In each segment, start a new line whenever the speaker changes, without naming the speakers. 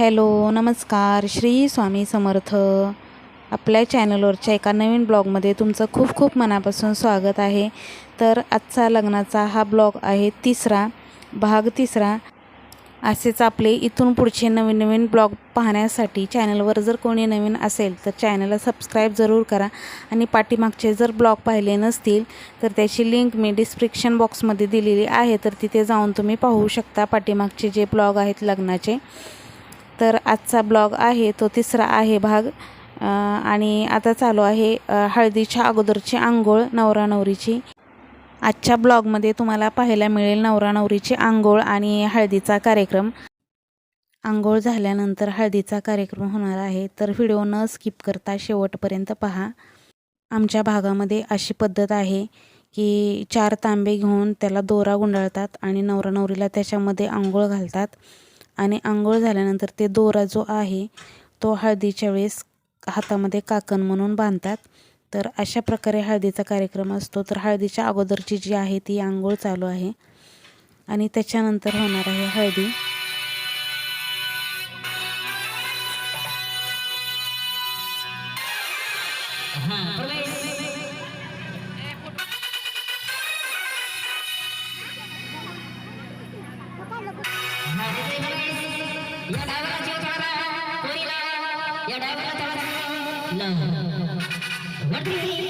Hello नमस्कार. श्री स्वामी समर्थ. आपल्या चॅनलवरच्या एका नवीन ब्लॉगमध्ये तुमचं खूप खूप मनापासून स्वागत आहे. तर आजचा लग्नाचा हा ब्लॉग आहे तिसरा भाग तिसरा. असेच आपले इथून पुढचे नवीन नवीन ब्लॉग पाहण्यासाठी चॅनलवर जर कोणी नवीन असेल तर चॅनलला सबस्क्राईब जरूर करा. आणि पाठीमागचे जर ब्लॉग पाहिले नसतील तर त्याची लिंक मी डिस्क्रिप्शन बॉक्समध्ये दिलेली आहे. तर तिथे जाऊन तुम्ही पाहू शकता पाठीमागचे जे ब्लॉग आहेत लग्नाचे. तर आजचा ब्लॉग आहे तो तिसरा आहे भाग. आणि आता चालू आहे हळदीच्या अगोदरची आंघोळ नवरा नवरीची. आजच्या ब्लॉगमध्ये तुम्हाला पाहायला मिळेल नवरा नवरीची आंघोळ आणि हळदीचा कार्यक्रम. आंघोळ झाल्यानंतर हळदीचा कार्यक्रम होणार आहे तर व्हिडिओ न स्किप करता शेवटपर्यंत पहा. आमच्या भागामध्ये अशी पद्धत आहे की चार तांबे घेऊन त्याला दोरा गुंडाळतात आणि नवरा नवरीला त्याच्यामध्ये आंघोळ घालतात. आणि आंघोळ झाल्यानंतर ते दोरा जो आहे तो हळदीच्या वेळेस हातामध्ये काकण म्हणून बांधतात. तर अशा प्रकारे हळदीचा कार्यक्रम असतो. तर हळदीच्या अगोदरची जी आहे ती आंघोळ चालू आहे. आणि त्याच्यानंतर होणार आहे हळदी.
What do you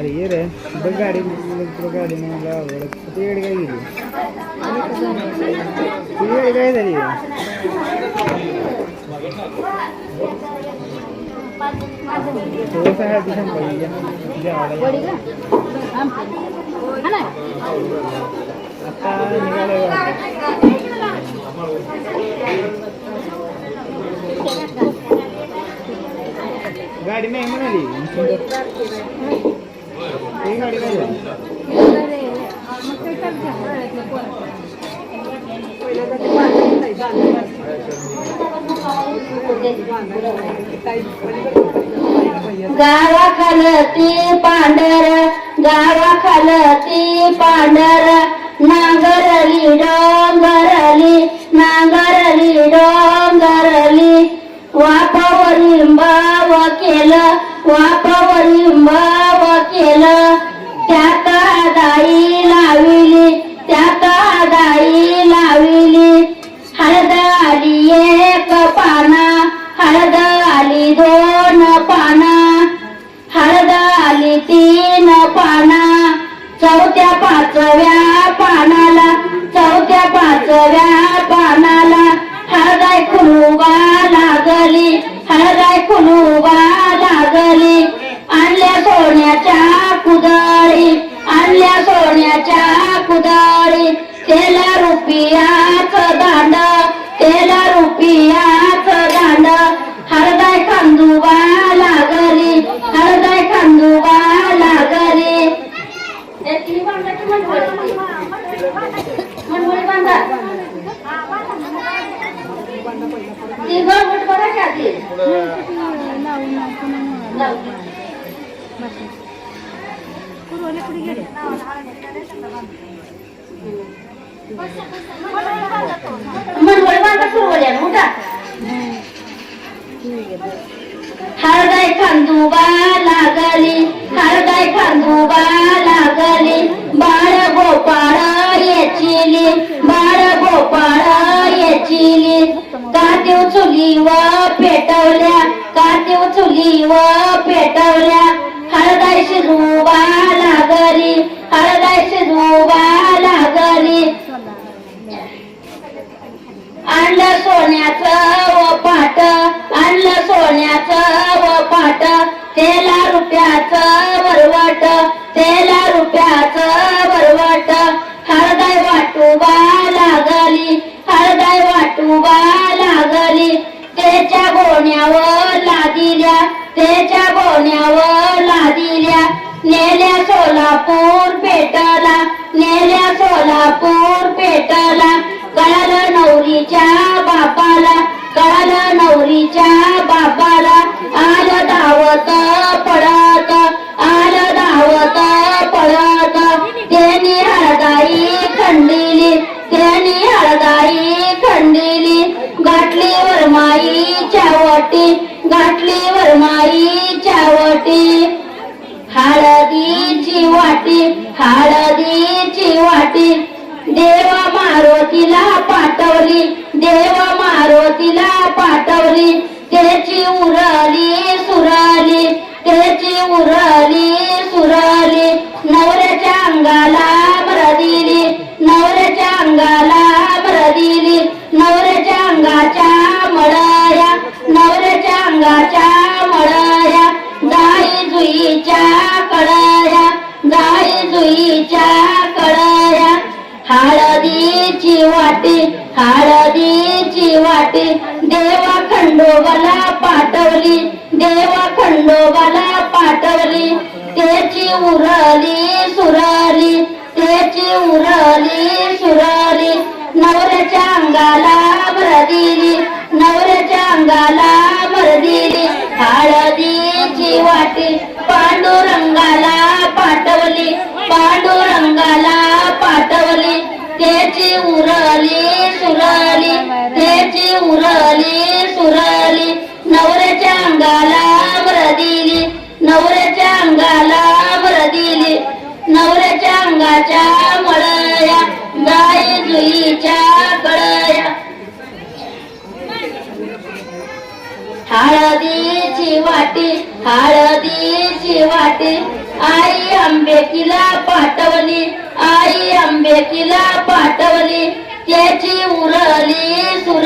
अरे ये रे बघ गाडी तुला गाडी मला आवडत ती गाडी काय गेली? तुझी गाडी काय झाली? थोडंसं आता गाडी नाही म्हणाली.
गावाखाल ती पांढर गावाखाल ती पांढर नांगरली डोंगरली नांगरली डोंगरली. वापावरी बाव केलं वापावरी पाना चौथ्या पाचव्या पानाला चौथ्या पाचव्या पानाला. हळदाय खुलुबा लागली हळदाय खुलुबा लागली. आणल्या सोन्याच्या कुदळी आणल्या सोन्याच्या कुदळी. तेल लावली. मनवळी बांधा सुरवल्या मोठा हळदाय खांदुबा लागली हळदाय खांदुबा लागली चुली व पेटवल्या कातीव चुली व पेटवल्या. हळदाय शिजूबा लागली हळदाय शिजूबा लागली. आणलं सोन्याचं व पाट आणलं सोन्याचं व पाट. तेला रुपयाचं वरवट तेला रुपयाचं त्याच्या लादिल्या त्याच्या गोण्यावर लादिल्या. नेल्या सोलापूर पेटला नेल्या सोलापूर पेटला. कळालं नवरीच्या बापाला कळालं नवरीच्या बापाला. आलं धावत पडत गाठली वरमाईच्या वाटी हळदीची वाटी हळदीची वाटी. देव मारुतीला पाठवली देव मारुतीला पाठवली. त्याची उरली हळदीची वाटी हळदीची वाटी. देवा खंडोबाला पाठवली देवा खंडोबाला पाठवली. त्याची उरली सुरली त्याची उरली सुरली. नवऱ्याच्या अंगाला भर दिली नवऱ्याच्या अंगाला त्याची उरली सुरली. नवऱ्याच्या अंगाला बर दिली. नवऱ्याच्या अंगाला बर दिली. नवऱ्याच्या अंगाच्या मळया गाई जुईच्या कळया. हळदीची वाटी हळदीची वाटी. आई आंबेकीला पाठवली आई आंबेकीला पाठवली. त्याची उरली सुर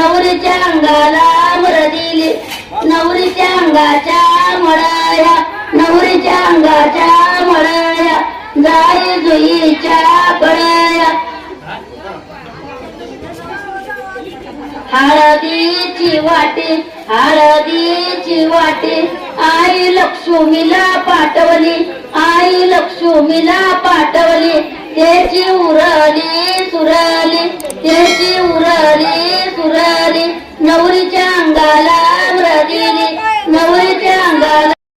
नवरीच्या अंगाला मर दिली. नवरीच्या अंगाच्या मळया नवरीच्या अंगाच्या मळया जाय जुईच्या बळया. हळदीची वाटे हळदीची वाटे आई लक्ष्मीला पाठवली आई लक्ष्मीला पाठवली. त्याची उराली सुराली त्याची उराली सुराली. नवरीच्या अंगाला ब्राजिली नवरीच्या अंगाला